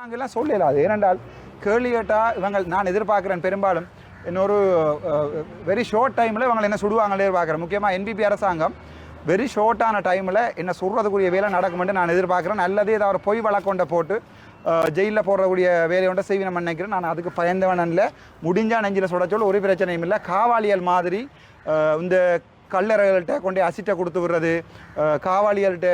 நாங்கள்லாம் சொல்லல. அது ஏனென்றால் கேள்வி கேட்டால் இவங்க நான் எதிர்பார்க்குறேன் பெரும்பாலும். இன்னொரு வெரி ஷார்ட் டைமில் இவங்களை என்ன சுடுவாங்களே எதிர்பார்க்குறேன் முக்கியமாக என்பிபி அரசாங்கம் வெரி ஷார்ட்டான டைமில் என்ன சுடுறதுக்குரிய வேலை நடக்குமென்று நான் எதிர்பார்க்குறேன். அல்லது இதை அவரை பொய் வழக்கொண்ட போட்டு ஜெயிலில் போடுறக்கூடிய வேலையோட செய்வினம் நினைக்கிறேன். நான் அதுக்கு பயந்தவன் இல்லை முடிஞ்சா நெஞ்சில் சுட சொல்ல ஒரு பிரச்சனையும் இல்லை. காவாலியல் மாதிரி இந்த கல்லறைகள்கிட்ட கொண்டு அசிட்டை கொடுத்து விடுறது காவாளிகள்கிட்ட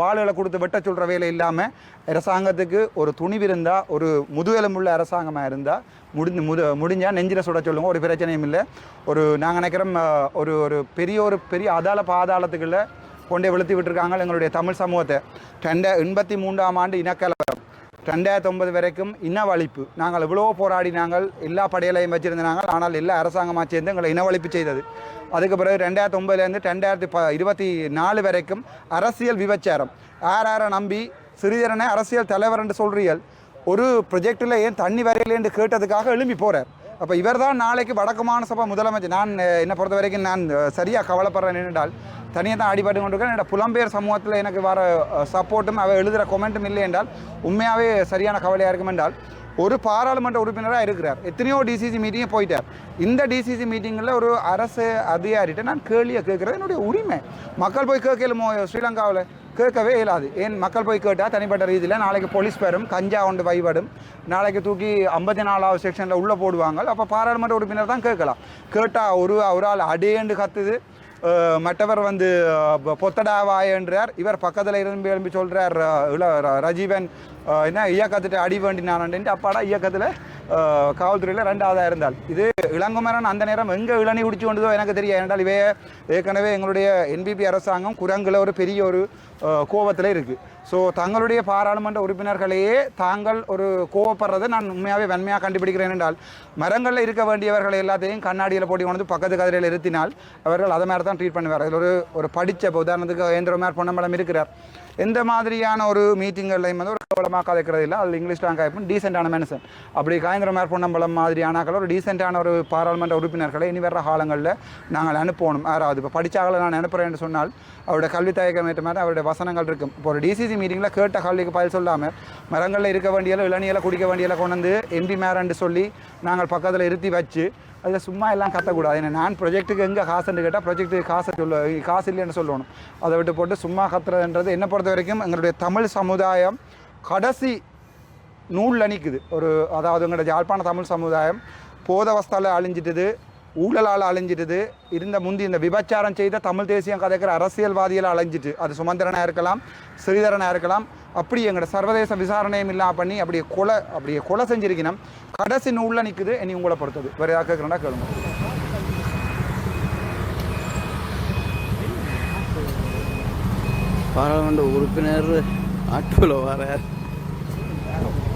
வாள்களை கொடுத்து வெட்ட சொல்கிற வேலை இல்லாமல் அரசாங்கத்துக்கு ஒரு துணிவு இருந்தால் ஒரு முதுகெலும்புள்ள அரசாங்கமாக இருந்தால் முடிஞ்சு முது முடிஞ்சால் நெஞ்சில் சுட சொல்லுங்கள் ஒரு பிரச்சனையும் இல்லை. ஒரு நாங்கள் நினைக்கிறோம் ஒரு ஒரு பெரிய ஒரு பெரிய அதால பாதாளத்துக்குள்ளே கொண்டே வெளுத்தி விட்டுருக்காங்க எங்களுடைய தமிழ் சமூகத்தை. ரெண்ட எண்பத்தி மூன்றாம் ஆண்டு இனக்கலவரம் ரெண்டாயிரத்தி ஒன்பது வரைக்கும் இனவழிப்பு நாங்கள் எவ்வளோ போராடி நாங்கள் எல்லா படையலையும் வச்சிருந்தாங்க ஆனால் எல்லா அரசாங்கமாக சேர்ந்து எங்களை இனவழிப்பு செய்தது. அதுக்கு பிறகு ரெண்டாயிரத்தி ஒன்பதுலேருந்து ரெண்டாயிரத்தி ப இருபத்தி நாலு வரைக்கும் அரசியல் விபச்சாரம். யார் யாரை நம்பி சிறிதரனை அரசியல் தலைவர் என்று சொல்றீர்கள். ஒரு ப்ரொஜெக்டில் ஏன் தண்ணி வரையிலேன்னு கேட்டதுக்காக எழும்பி போகிறார் அப்போ இவர் தான் நாளைக்கு வடக்கு சபா முதலமைச்சர். நான் என்னை பொறுத்த வரைக்கும் நான் சரியாக கவலைப்படுறேன் என்றால் தனியாக தான் அடிபட்டு கொண்டிருக்கேன் என்னோட புலம்பெயர் சமூகத்தில் எனக்கு வர சப்போர்ட்டும் அவள் எழுதுகிற கொமெண்ட்டும் இல்லை என்றால் உண்மையாகவே சரியான கவலையாக இருக்கும் என்றால் ஒரு பாராளுமன்ற உறுப்பினராக இருக்கிறார். எத்தனையோ டிசிசி மீட்டிங் போயிட்டார். இந்த டிசிசி மீட்டிங்கில் ஒரு அரசு அதிகாரிகிட்ட நான் கேள்வியை கேட்குறது என்னுடைய உரிமை. மக்கள் போய் கேட்கலுமோ ஸ்ரீலங்காவில்? கேட்கவே இயலாது. ஏன் மக்கள் போய் கேட்டால் தனிப்பட்ட ரீதியில் நாளைக்கு போலீஸ் பெறும் கஞ்சா கொண்டு வைபடும் நாளைக்கு தூக்கி ஐம்பத்தி நாலாவது செக்ஷனில் உள்ளே போடுவாங்க. அப்போ பாராளுமன்ற உறுப்பினர் தான் கேட்கலாம். கேட்டால் ஒரு ஒரு ஆள் அடேண்டு கத்துது மற்றவர் வந்து பொத்தடாவாயன்றார் என்றார் இவர் பக்கத்தில் இருந்து எழும்பி சொல்கிறார் இள ர- ரஜீவன் என்ன இயக்கத்திட்ட அடி வேண்டினான்ட்டு அப்பாடா இயக்கத்தில் காவல்துறையில் ரெண்டாவதாக இருந்தால். இது இளங்குமரன் அந்த நேரம் எங்கே இளநீ குடிச்சு கொண்டதோ எனக்கு தெரியாது. ஏனென்றால் இவே ஏற்கனவே எங்களுடைய என்பிபி அரசாங்கம் குரங்கில் ஒரு பெரிய ஒரு கோபத்தில் இருக்குது ஸோ தங்களுடைய பாராளுமன்ற உறுப்பினர்களையே தாங்கள் ஒரு கோவப்படுறதை நான் உண்மையாகவே வன்மையாக கண்டுபிடிக்கிறேன் என்றால் மரங்களில் இருக்க வேண்டியவர்களை எல்லாத்தையும் கண்ணாடியில் போட்டி கொண்டு வந்து பக்கத்து கதிரையில் இருத்தினால் அவர்கள் அதை மாதிரி தான் ட்ரீட் பண்ணுவார் அதில் ஒரு ஒரு படித்த இப்போ உதாரணத்துக்கு ஏந்திரமார் பொன்னம்பலம் இருக்கிறார். எந்த மாதிரியான ஒரு மீட்டிங்கள்லையும் வந்து ஒரு கவலமாக கதைக்கிறது இல்லை. அது இங்கிலீஷ் தான் ஆகிப்போம் டீசெண்டான மனுஷன் அப்படி காயந்திரமார் பொன்னம்பலம் மாதிரியானாக்கள் ஒரு டீசெண்டான ஒரு பாராளுமன்ற உறுப்பினர்களை இனி வர்ற காலங்களில் நாங்கள் அனுப்பணும். யாராவது இப்போ படித்தாக்களை நான் அனுப்புகிறேன்னு சொன்னால் அவருடைய கல்வி தயக்கம் ஏற்ற மாதிரி அவருடைய வசனங்கள் இருக்கும். இப்போ ஒரு டிசிசி மீட்டிங்கில் கேட்ட கல்விக்கு பதில் சொல்லாமல் மரங்களில் இருக்க வேண்டியல இளநியில் குடிக்க வேண்டியல கொண்டு வந்து எம்பி மேரண்டு சொல்லி நாங்கள் பக்கத்தில் இருத்தி வச்சு அதில் சும்மா எல்லாம் கத்தக்கூடாது. ஏன்னா நான் ப்ரொஜெக்ட்டுக்கு எங்கே காசுன்னு கேட்டால் ப்ரொஜெக்ட்டுக்கு காசை சொல்ல காசு இல்லைன்னு சொல்லணும். அதை விட்டு போட்டு சும்மா கத்துறதுன்றது என்னை பொறுத்த வரைக்கும் எங்களுடைய தமிழ் சமுதாயம் கடைசி நூலில் நிற்குது ஒரு அதாவது எங்களோட யாழ்ப்பாண தமிழ் சமுதாயம் போதவஸ்தால அழிஞ்சிட்டுது. ஊழலால் அழிஞ்சிடுது. இருந்த முந்தி இந்த விபச்சாரம் செய்த தமிழ் தேசியம் கதைக்கிற அரசியல்வாதிகள் அழிஞ்சிட்டு. அது சுமந்திரனாக இருக்கலாம் ஸ்ரீதரனாக இருக்கலாம். அப்படி எங்களோட சர்வதேச விசாரணையும் இல்லாமல் பண்ணி அப்படியே கொலை அப்படியே கொலை செஞ்சிருக்கணும். கடைசி நூலில் நிற்குது இனி உங்களை பொறுத்தது. வேறு யாராவது கேட்குறேன்னா கேளுங்க. பாராளுமன்ற உறுப்பினர் ஆட்டோவில் வரார்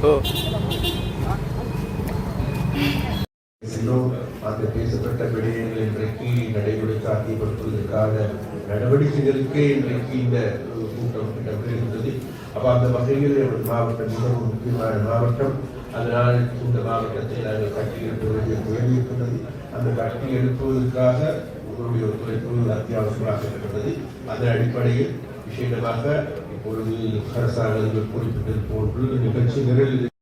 ஓ. அந்த பேசப்பட்ட விடயங்கள் இன்றைக்கு நடைமுறை சாத்தியப்படுத்துவதற்கான நடவடிக்கைகளுக்கே இன்றைக்கு இந்த கூட்டம் இடம்பெறுகின்றது. அப்போ அந்த வகையில் மாவட்டம் மிகவும் முக்கியமான மாவட்டம் அதனால் இந்த மாவட்டத்தை நாங்கள் கட்டி எழுப்ப வேண்டிய தேவை அந்த கட்டி எழுப்புவதற்காக உங்களுடைய ஒத்துழைப்பு அத்தியாவசியமாக இருக்கின்றது. அதன் அடிப்படையில் விசேடமாக இப்பொழுது அரசாங்கங்கள் குறிப்பிட்டது போன்று நிகழ்ச்சி நிறைவில்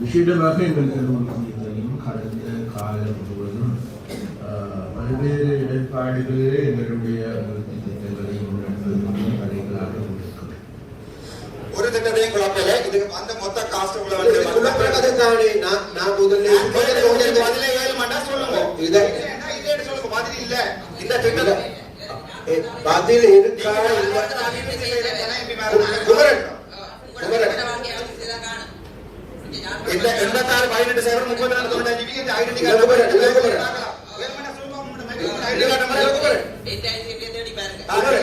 விசேடமாக எங்கள் கல்லூரியும் கடந்த காலம் முழுவதும் பல்வேறு இடர்பாடுகளிலே எங்களுடைய அபிவிருத்தி திட்டங்களை முன்னெடுப்பதற்குரிய கதைகளாக ஒரு திட்டத்தையும் குழப்பல இது அந்த மொத்த காஸ்ட் உள்ள வந்து குழப்பறதுக்கான நான் நான் முதல்ல உங்களுக்கு பதிலே ஏழு மண்டா சொல்லுங்க. இதை ஏன்னா இல்லைன்னு சொல்லுங்க. பதில் இல்ல. இந்த திட்டம் ஏ, பதில் இருக்கா? இல்ல குமரன். குமரன். இந்த ஐடென்டி இல்ல, குமரன், இல்ல, குமரன். கார்டு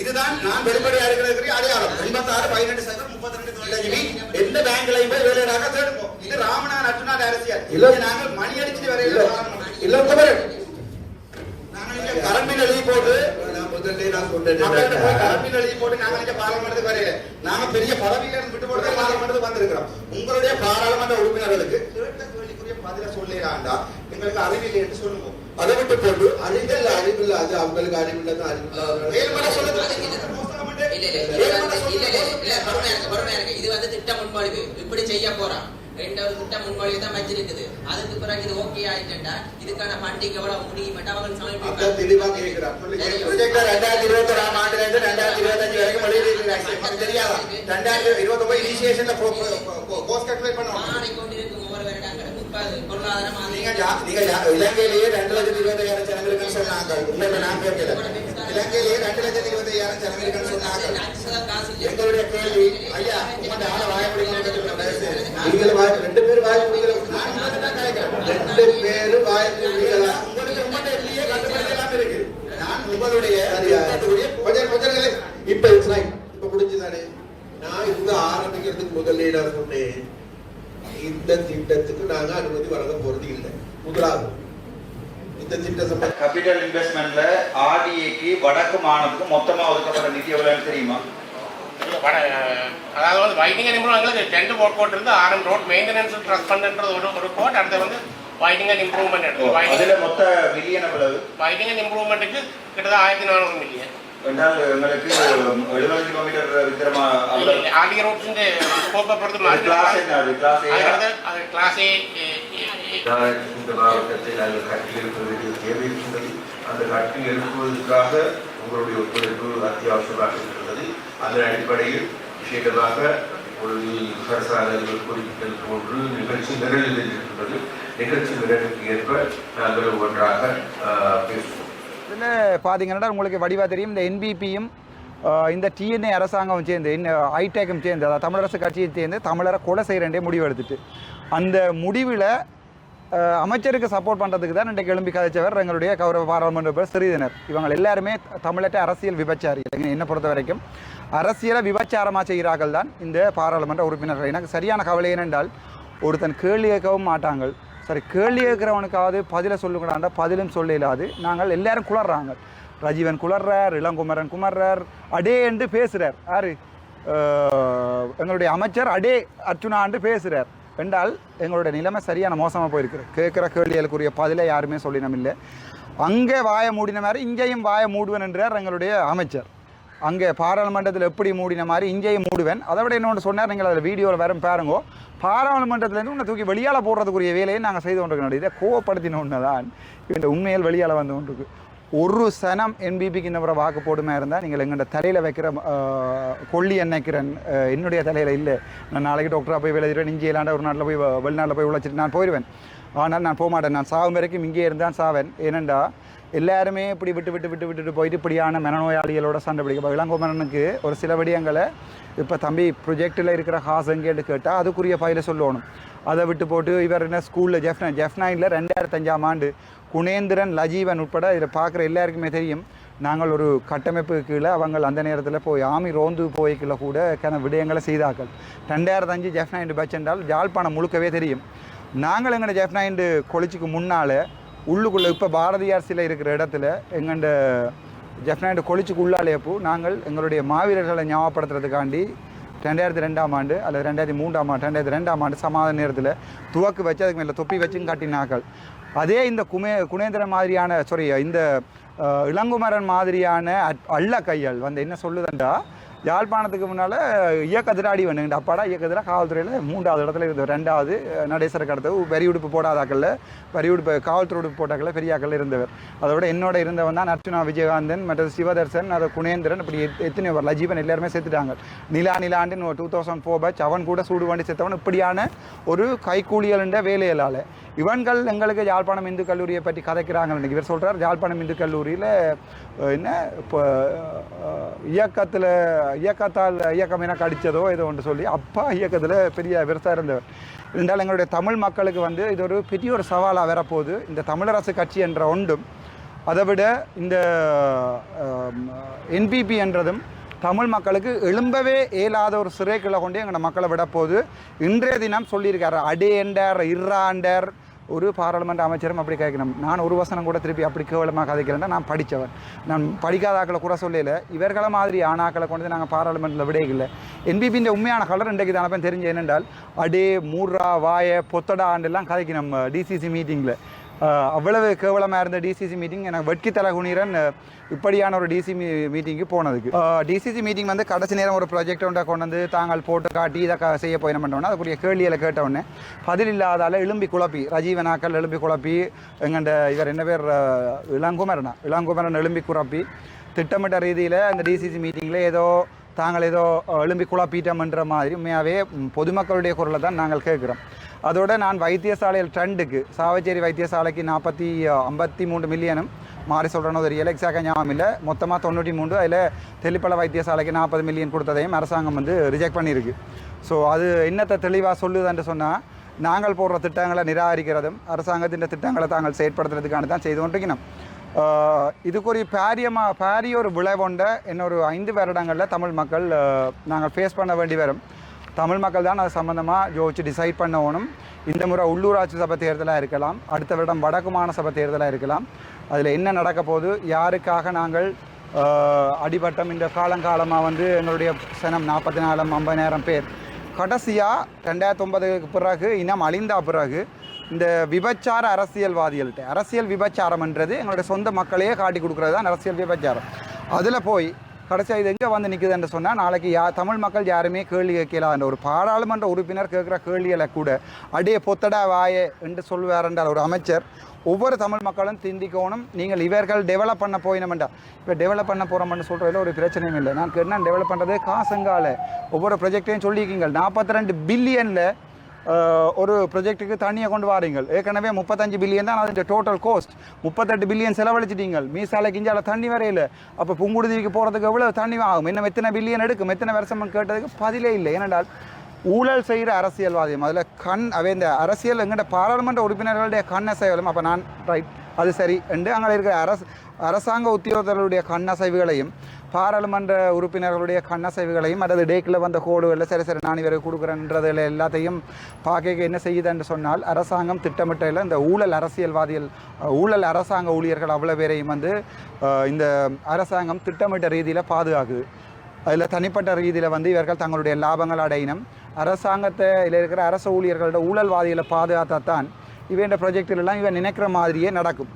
இதுதான் நான் வெளிப்படையா இருக்கிறதுக்கு அடையாளம். எண்பத்தாறு பதினெட்டு சதவீதம் முப்பத்தி ரெண்டு வீதம் எந்த பேங்க்லையும் போய் வேலையாக தேடுவோம் இது ராமநாத் அர்ஜுனா அரசியல் இல்ல. நாங்கள் மணி அடிச்சுட்டு வரையில இல்ல குமரன் நாங்கள் எழுதி போட்டு முதல்ல நான் எழுதி போட்டு நாங்க பாராளுமன்றத்துக்கு வரையில நாங்க பெரிய பதவியில இருந்து விட்டு போட்டு பாராளுமன்றத்துக்கு வந்திருக்கிறோம் உங்களுடைய பாராளுமன்ற உறுப்பினர்களுக்கு கேட்ட கேள்விக்குரிய பதில சொல்லிடாண்டா எங்களுக்கு அறிவில்லை என்று சொல்லுங்க அதை விட்டு போட்டு அறிவில்ல அறிவில்ல அது அவங்களுக்கு அறிவில்லை அறிவில்லை இருக்கு பொறுமையா இருக்கு இது வந்து திட்ட முன்மொழிவு இப்படி செய்ய போறான் ரெண்டாவது திட்ட முன்மொழிவு தான் வச்சிருக்குது. அதுக்கு பிறகு இது ஓகே ஆயிட்டா இதுக்கான ஃபண்டிங் எவ்வளவு முடியும்? அவங்க அதான் சமர்ப்பிப்பாங்க தெளிவா ப்ரொஜெக்டர் ரெண்டாயிரத்தி இருபத்தி ஒராம் ஆண்டுல இருந்து ரெண்டாயிரத்தி இருபத்தஞ்சு வரைக்கும் வெளியிட்டிருக்கிறாங்க தெரியாதா? ரெண்டாயிரத்தி இருபத்தொன்பது இனிஷியேஷன்ல கோர்ஸ் கல்குலேட் பண்ணுவாங்க மாறிக்கொண்டிருக்கும் ஒவ்வொரு இலங்கையிலேயே ரெண்டு லட்சத்தி இருபத்தையாயிரம் ஜனங்களுக்குன்னு சொன்னாங்க. உண்மையில நான் கேட்கல. இலங்கையிலேயே ரெண்டு லட்சத்தி இருபத்தையாயிரம் ஜனங்களுக்குன்னு சொன்னாங்க. காசு இல்லை. எங்களுடைய கேள்வி ஐயா உங்கள்ட்ட ஆளை வாய பிடிக்கணும்னு நீங்கள் வாய் ரெண்டு பேரும் வாய் ரெண்டு பேரும் வாய் இருக்கு நான் உங்களுடைய கொஞ்சம் நிலை. இப்ப இப்ப முடிஞ்சுதானே? நான் இந்த ஆரம்பிக்கிறதுக்கு முதல்ல சொன்னேன் இந்த திட்டத்துக்கு நாங்க அனுமதி வழங்க போறது இல்லை. முதலாவது இந்த திட்ட கேபிட்டல் இன்வெஸ்ட்மெண்ட்ல ஆர்டிஏக்கு வடக்கு மாநிலத்துக்கு மொத்தமா ஒதுக்கப்பட்ட நிதி எவ்வளவு தெரியுமா? வட அதாவது வந்து வைட்டிங் அண்ட் இம்ப்ரூவ் எங்களுக்கு ரெண்டு போட் கோட் இருந்து R M road maintenance trust ஃபண்ட்ன்றது ஒரு ஒரு கோட் அடுத்து வந்து வைட்டிங் அண்ட் இம்ப்ரூவ்மெண்ட் எடுத்து அதுல மொத்த மில்லியன் எவ்வளவு? வைட்டிங் அண்ட் இம்ப்ரூவ்மெண்ட்டுக்கு கிட்டத்தட்ட ஆயிரத்தி நானூறு மில்லியன் கிளாஸ் என்ன அது கிளாஸ் ஏ அது அது கிளாஸ் ஏ நான் இந்த மாவட்டத்தில் தேவை இருக்கின்றது. அந்த கட்டி எழுப்புவதற்காக உங்களுடைய ஒத்துழைப்பு அத்தியாவசியமாக இருக்கின்றது அதன் அடிப்படையில் விசேஷமாக ஒரு விவசாயிகள் குறிப்பிட்டது போன்று நிகழ்ச்சி நிரலில் இருக்கின்றது. நிகழ்ச்சி நிரலுக்கு ஏற்ப நாங்கள் ஒன்றாக பேசுவோம். இதில் பார்த்தீங்கன்னா உங்களுக்கு வடிவாக தெரியும். இந்த என்பிபியும் இந்த டிஎன்ஏ அரசாங்கம் சேர்ந்து ஐடெக்கும் சேர்ந்து அதாவது தமிழரசு கட்சியை சேர்ந்து தமிழரை கொலை செய்கிறேன் முடிவு எடுத்துட்டு. அந்த முடிவில் அமைச்சருக்கு சப்போர்ட் பண்ணுறதுக்கு தான் இன்றைக்கு எழும்பி கதைச்சவர் எங்களுடைய கௌரவ பாராளுமன்ற உறுப்பினர் ஸ்ரீதனர் இவங்க எல்லாருமே தமிழற்ற அரசியல் விபச்சாரி. என்ன பொறுத்த வரைக்கும் அரசியலை விபச்சாரமாக செய்கிறார்கள் தான் இந்த பாராளுமன்ற உறுப்பினர்கள். எனக்கு சரியான கவலை ஏனென்றால் ஒருத்தன் கேள்வி கேட்கவும் மாட்டாங்கள். சரி கேள்வி கேட்குறவனுக்காவது பதிலை சொல்லுங்கடாண்டா பதிலும் சொல்ல இல்லாது நாங்கள் எல்லாரும் குளர்றாங்க. ரஜீவன் குளர்றார் இளங்குமரன் குமர்றார் அடே என்று பேசுகிறார் ஆறு எங்களுடைய அமைச்சர் அடே அர்ச்சுனாண்டு பேசுகிறார் என்றால் எங்களுடைய நிலைமை சரியான மோசமாக போயிருக்குது கேட்குற கேள்விகளுக்குரிய பதிலை யாருமே சொல்லினமில்லை. அங்கே வாய மூடின மாதிரி இங்கேயும் வாய மூடுவேன் என்றார் எங்களுடைய அமைச்சர். அங்கே பாராளுமன்றத்தில் எப்படி மூடின மாதிரி இங்கேயும் மூடுவேன். அதை விட இன்னொன்று சொன்னார் நீங்கள் அதில் வீடியோவில் வரும் பாருங்கோ. பாராளுமன்றத்திலேருந்து உன்னை தூக்கி வெளியால் போடுறதுக்குரிய வேலையை நாங்கள் செய்து கொண்டிருக்கோம் இதை கோவப்படுத்தின ஒன்று தான் இந்த உண்மையில் வெளியால் வந்து கொண்டிருக்கு. ஒரு சனம் என்பிபிக்கு இந்த முறை வாக்கு போடுமா இருந்தால் நீங்கள் எங்கள்கிட்ட தலையில் வைக்கிற கொல்லி கொள்ளி என்னுடைய தலையில் இல்லை. நான் நாளைக்கு டாக்டராக போய் விளையாடுறேன் இங்கே இல்லாண்ட ஒரு நாட்டில் போய் வெளிநாட்டில் போய் உழைச்சிட்டு நான் போயிடுவேன் ஆனால் நான் போக மாட்டேன் நான் சாகும் வரைக்கும் இங்கே இருந்தான் சாவேன். ஏனெண்டா எல்லாருமே இப்படி விட்டு விட்டு விட்டு விட்டுட்டு போயிட்டு இப்படியான மனநோயாளிகளோட சண்டை பிடிக்க இப்போ ஒரு சில விடயங்களை இப்போ தம்பி ப்ரொஜெக்டில் இருக்கிற காசு எங்கேன்னு கேட்டால் அதுக்குரிய பயில சொல்லணும். அதை விட்டு போட்டு இவர் என்ன ஸ்கூலில் ஜெஃப்னா ஜெஃப்னைனில் ரெண்டாயிரத்தஞ்சாம் ஆண்டு குணேந்திரன் லஜீவன் உட்பட இதை பார்க்குற எல்லாருக்குமே தெரியும். நாங்கள் ஒரு கட்டமைப்பு கீழே அவங்க அந்த நேரத்தில் போய் ஆமி ரோந்து போய்க்குள்ள கூட கன விடயங்களை செய்தார்கள். ரெண்டாயிரத்தஞ்சு ஜெஃப்னைண்டு பட்ச் என்றால் ஜாழ்ப்பாணம் முழுக்கவே தெரியும். நாங்கள் எங்கள்ட ஜெஃப்னைண்டு கொலிச்சிக்கு முன்னால் உள்ளுக்குள்ளே இப்போ பாரதியார் சிலை இருக்கிற இடத்துல எங்கள்ட ஜெஃப்னைண்டு கொளிச்சிக்கு உள்ளாலேப்போ நாங்கள் எங்களுடைய மாவீரர்களை ஞாபகப்படுத்துறதுக்காண்டி ரெண்டாயிரத்தி ரெண்டாம் ஆண்டு அல்லது ரெண்டாயிரத்தி மூன்றாம் ஆண்டு ரெண்டாயிரத்தி ரெண்டாம் ஆண்டு சமாதான நேரத்தில் துவக்கு வச்சு அதுக்கு மேலே தொப்பி வச்சும் காட்டினாக்கள் அதே இந்த குமே குணேந்திரன் மாதிரியான சாரி இந்த இளங்குமரன் மாதிரியான அல்ல அள்ள கையால் வந்து என்ன சொல்லுதுண்டா யாழ்ப்பாணத்துக்கு முன்னால் இயக்கத்தில் அடி வேணுங்க அப்பாடா இயக்கத்தில் காவல்துறையில் மூன்றாவது இடத்துல இருந்தவர். ரெண்டாவது அஹ், நடேசருக்கு அடுத்தது வரி உடுப்பு போடாதாக்கல்ல வரி உடுப்பு காவல்துறை உடுப்பு போட்டாக்கல்ல பெரியாக்கள் இருந்தவர். அதோட என்னோட இருந்தவன் தான் அர்ச்சுனா விஜயகாந்தன் மற்றது சிவதர்சன் அதை குணேந்திரன் இப்படி எத்தனை பேர் லஜீவன் எல்லாருமே செத்துட்டாங்க நிலா நிலாண்டுன்னு ஒரு டூ தௌசண்ட் ஃபோர் பேட்ச் அவன் கூட சூடு வண்டி செத்தவன் இப்படியான ஒரு கைக்கூலியல்ன்ற வேலையலால் இவன்கள் எங்களுக்கு யாழ்ப்பாணம் இந்து கல்லூரியை பற்றி கதைக்கிறாங்க இவர் சொல்கிறார் யாழ்ப்பாணம் இந்து கல்லூரியில் என்ன இப்போ இயக்கத்தில் இயக்கத்தால் இயக்கம் என கடித்ததோ ஏதோ ஒன்று சொல்லி அப்பா இயக்கத்தில் பெரிய விவசாயம் இருந்தவர். இருந்தாலும் எங்களுடைய தமிழ் மக்களுக்கு வந்து இது ஒரு பெரிய ஒரு சவாலாக வரப்போகுது. இந்த தமிழரசு கட்சி என்ற ஒன்றும் அதை விட இந்த என்பிபி என்றதும் தமிழ் மக்களுக்கு எழும்பவே இயலாத ஒரு சிறைக்குள்ள கொண்டு எங்களோட மக்களை விட இன்றைய தினம் சொல்லியிருக்காரு அடே இர்ராண்டர் ஒரு பாராளுமன்ற அமைச்சரும் அப்படி கேட்கணும். நான் ஒரு வசனம் கூட திருப்பி அப்படி கேவலமாக கதைக்கிறேன்னா நான் படித்தவன். நான் படிக்காத ஆக்களை கூட சொல்லல. இவர்களை மாதிரி ஆணாக்களை கொண்டு நாங்கள் பாராளுமன்றத்தில் விடையில்லை என்பிபியின் உண்மையான கலர் இன்றைக்கு தானப்பன் தெரிஞ்சு என்னென்றால் அடே மூர்ரா வாய பொத்தடா ஆண்டெல்லாம் கதைக்கு நம்ம டிசிசி மீட்டிங்கில் அவ்வளவு கேவலமாக இருந்த டிசிசி மீட்டிங் எனக்கு வெட்கி தலகுனிரன் இப்படியான ஒரு டிசி மீட்டிங்கு போனதுக்கு. டிசிசி மீட்டிங் வந்து கடைசி நேரம் ஒரு ப்ராஜெக்ட் ஒன்றை கொண்டு வந்து தாங்கள் போட்டு காட்டி இதை செய்ய போய் என்ன பண்ணோன்னா அதுக்குரிய கேள்வியில் கேட்டவுடனே பதில் இல்லாதால எழும்பி குழப்பி ரஜீவனாக்கள் எழும்பி குழப்பி எங்கண்ட இவர் என்ன பேர் இளங்குமரனா இளங்குமரன் எழும்பி குழப்பி திட்டமிட்ட ரீதியில் அந்த டிசிசி மீட்டிங்கில் ஏதோ தாங்கள் ஏதோ எலும்பி எழும்பி குழப்பிட்டோம்ன்ற மாதிரி உண்மையாகவே பொதுமக்களுடைய குரலை தான் நாங்கள் கேட்குறோம். அதோட நான் வைத்தியசாலையில் ட்ரெண்டுக்கு சாவச்சேரி வைத்தியசாலைக்கு நாற்பத்தி ஐம்பத்தி மூன்று மில்லியனும். மாறி சொல்கிறேன்னு தெரியல எக்ஸாக்டாக ஞாபகம் இல்லை. மொத்தமாக தொண்ணூற்றி மூன்று அதில் தெளிப்பள வைத்தியசாலைக்கு நாற்பது மில்லியன் கொடுத்ததையும் அரசாங்கம் வந்து ரிஜெக்ட் பண்ணியிருக்கு. ஸோ அது என்னத்தை தெளிவாக சொல்லுதுன்னு சொன்னால் நாங்கள் போடுற திட்டங்களை நிராகரிக்கிறதும் அரசாங்கத்தின் திட்டங்களை தாங்கள் செயற்படுத்துறதுக்கான தான் செய்து கொண்டிருக்கணும் இதுக்குரிய இதுக்கு ஒரு பாரியமா பாரிய ஒரு விளைவுண்ட இன்னொரு ஐந்து வருடங்களில் தமிழ் மக்கள் நாங்கள் ஃபேஸ் பண்ண வேண்டி வரும். தமிழ் மக்கள் தான் அது சம்மந்தமாக யோசிச்சு டிசைட் பண்ணணும். இந்த முறை உள்ளூராட்சி சபை தேர்தலாக இருக்கலாம். அடுத்த வருடம் வடக்கு மாநசபை சபை தேர்தலாக இருக்கலாம். அதில் என்ன நடக்க போகுது? யாருக்காக நாங்கள் அடிபட்டம் இந்த காலங்காலமாக வந்து எங்களுடைய சனம் நாற்பத்தி நாலு ஐம்பதாயிரம் பேர். கடைசியாக ரெண்டாயிரத்தி ஒன்பதுக்கு பிறகு இனம் அழிந்தா பிறகு இந்த விபச்சார அரசியல்வாதிகள்கிட்ட அரசியல் விபச்சாரம்ன்றது எங்களுடைய சொந்த மக்களையே காட்டி கொடுக்குறது தான் அரசியல் விபச்சாரம். அதில் போய் கடைசியாக இது எங்கே வந்து நிற்குதுன்னு சொன்னால் நாளைக்கு யா தமிழ் மக்கள் யாருமே கேள்வி கேட்கலான்ற ஒரு பாராளுமன்ற உறுப்பினர் கேட்குற கேள்விகளை கூட அடியே பொத்தடா வாயே என்று சொல்வாருன்றார் ஒரு அமைச்சர். ஒவ்வொரு தமிழ் மக்களும் சிந்திக்கணும். நீங்கள் இவர்கள் டெவலப் பண்ண போயினமெண்டா இப்போ டெவலப் பண்ண போகிறோம்னு சொல்கிறதுல ஒரு பிரச்சனையும் இல்லை. நான் என்ன டெவலப் பண்ணுறது காசுங்கால ஒவ்வொரு ப்ரொஜெக்டையும் சொல்லியிருக்கீங்க. நாற்பத்தி ரெண்டு பில்லியனில் ஒரு ப்ரொஜெக்ட்டுக்கு தண்ணியை கொண்டு வாரீங்கள். ஏற்கனவே முப்பத்தஞ்சு பில்லியன் தான் அதோட டோட்டல் கோஸ்ட் முப்பத்தெட்டு பில்லியன் செலவழிச்சிட்டீங்க மீசாலை கிஞ்சால தண்ணி வரையில் அப்போ புங்குடுதிக்கு போகிறதுக்கு எவ்வளோ தண்ணி ஆகும்? இன்னும் எத்தனை பில்லியன் எடுக்கும்? எத்தனை வருஷம் கேட்டதுக்கு பதிலே இல்லை. ஏனென்றால் ஊழல் செய்கிற அரசியல்வாதியம் அதில் கண் அவை இந்த அரசியல் எங்கிட்ட பாராளுமன்ற உறுப்பினர்களுடைய கண் அசைவலும் அப்போ நான் ரைட் அது சரி என்று அங்கே இருக்கிற அரசு அரசாங்க உத்தியோகத்தர்களுடைய கண்ணசைவுகளையும் பாராளுமன்ற உறுப்பினர்களுடைய கண்ணசைவுகளையும் அல்லது டேக்கில் வந்த கோடுகளில் சரி சரி நான் இவரை கொடுக்குறேன்றதில் எல்லாத்தையும் பார்க்க என்ன செய்யுதுன்னு சொன்னால் அரசாங்கம் திட்டமிட்டையில் இந்த ஊழல் அரசியல்வாதிகள் ஊழல் அரசாங்க ஊழியர்கள் அவ்வளோ பேரையும் வந்து இந்த அரசாங்கம் திட்டமிட்ட ரீதியில் பாதுகாக்குது. அதில் தனிப்பட்ட ரீதியில் வந்து இவர்கள் தங்களுடைய லாபங்கள் அடையணும் அரசாங்கத்தை இதில் இருக்கிற அரசு ஊழியர்களோட ஊழல்வாதிகளை பாதுகாத்தாத்தான் இவன் ப்ரொஜெக்டிலெல்லாம் இவன் நினைக்கிற மாதிரியே நடக்கும்.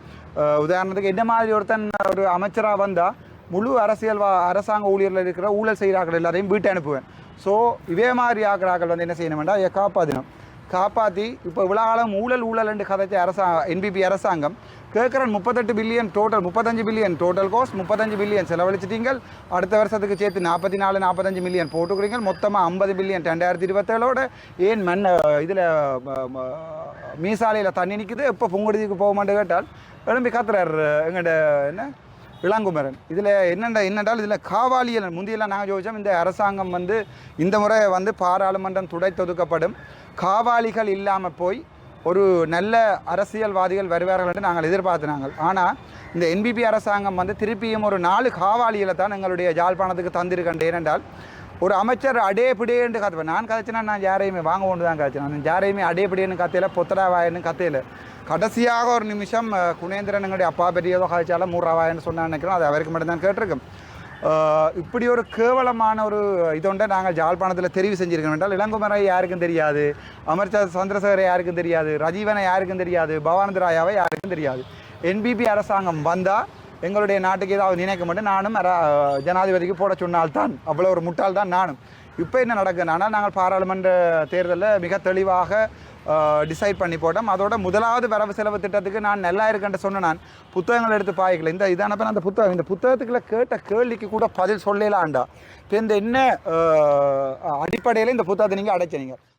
உதாரணத்துக்கு என்ன மாதிரி ஒருத்தன் ஒரு அமைச்சராக வந்தால் முழு அரசியல் வா அரசாங்க ஊழியர்கள் இருக்கிற ஊழல் செய்கிறார்கள் எல்லாரையும் வீட்டை அனுப்புவேன். ஸோ இதே மாதிரி ஆக்கிறார்கள் வந்து என்ன செய்யணும்டா இதை காப்பாற்றணும் காப்பாற்றி இப்போ இவ்வளோ ஊழல் ஊழல் என்று கதைச்ச அரசாங்க என்பிபி அரசாங்கம் கேட்குற முப்பத்தெட்டு பில்லியன் டோட்டல் முப்பத்தஞ்சு பில்லியன் டோட்டல் கோஸ்ட் முப்பத்தஞ்சு பில்லியன் செலவழிச்சிட்டீங்க அடுத்த வருஷத்துக்கு சேர்த்து நாற்பத்தி நாலு நாற்பத்தஞ்சு மில்லியன் போட்டுக்கிறீங்க மொத்தமாக ஐம்பது பில்லியன் ரெண்டாயிரத்தி இருபத்தேழோட ஏன் மண் இதில் மீசாலையில் தண்ணி நிற்குது எப்போ புங்குடுதிக்கு போக மாட்டேன் கேட்டால் எழும்பி கத்துறாரு எங்கள்கிட்ட என்ன? இளங்குமரன் இதில் என்னென்ன என்னென்றால் இதில் காவாலியல் முந்தியெல்லாம் நாங்கள் யோசிச்சோம் இந்த அரசாங்கம் வந்து இந்த முறை வந்து பாராளுமன்றம் துடைத்தொதுக்கப்படும் காவாலிகள் இல்லாமல் போய் ஒரு நல்ல அரசியல்வாதிகள் வருவார்கள் என்று நாங்கள் எதிர்பார்த்தினாங்க. ஆனால் இந்த என்பிபி அரசாங்கம் வந்து திருப்பியும் ஒரு நாலு காவாலிகளை தான் எங்களுடைய யாழ்ப்பாணத்துக்கு தந்திருக்கேன் ஏனென்றால் ஒரு அமைச்சர் அடே பிடேன்னு கத்துவேன் நான் கதைச்சினா நான் யாரையுமே வாங்க ஒன்று தான் கதைச்சேன். நான் யாரையுமே அடே பிடேன்னு கத்தையில பொத்தடா வாயன்னு கத்தையில. கடைசியாக ஒரு நிமிஷம் குணேந்திரன் எங்களுடைய அப்பா பெரியதோ கதைச்சாலும் மூறாவாயன்னு சொன்னா நினைக்கிறோம். அது அவருக்கு மட்டும்தான் கேட்டிருக்கோம். இப்படி ஒரு கேவலமான ஒரு இதொண்ட நாங்கள் ஜாழ்ப்பாணத்தில் தெரிவு செஞ்சுருக்கோம் என்றால் இளங்குமரை யாருக்கும் தெரியாது அமர்ச்சா சந்திரசேகரை யாருக்கும் தெரியாது ரஜீவனை யாருக்கும் தெரியாது பவானந்த ராயாவை யாருக்கும் தெரியாது. என்பிபி அரசாங்கம் வந்தால் எங்களுடைய நாட்டுக்கு ஏதாவது நினைக்க மாட்டேன் நானும் ஜனாதிபதிக்கு போட சொன்னால்தான் அவ்வளோ ஒரு முட்டாள் தான் நானும். இப்போ என்ன நடக்குது ஆனால் நாங்கள் பாராளுமன்ற தேர்தலில் மிக தெளிவாக டிசைட் பண்ணி போட்டோம் அதோட முதலாவது வரவு செலவு திட்டத்துக்கு நான் நல்லா இருக்கேன்ட்டு சொன்ன நான் புத்தகங்கள் எடுத்து பாய்க்கல இந்த இதானப்ப அந்த புத்தகம். இந்த புத்தகத்துக்குள்ள கேட்ட கேள்விக்கு கூட பதில் சொல்லலாம்டா. இப்போ இந்த என்ன அடிப்படையில் இந்த புத்தகத்தை நீங்கள் அடைச்சீங்க.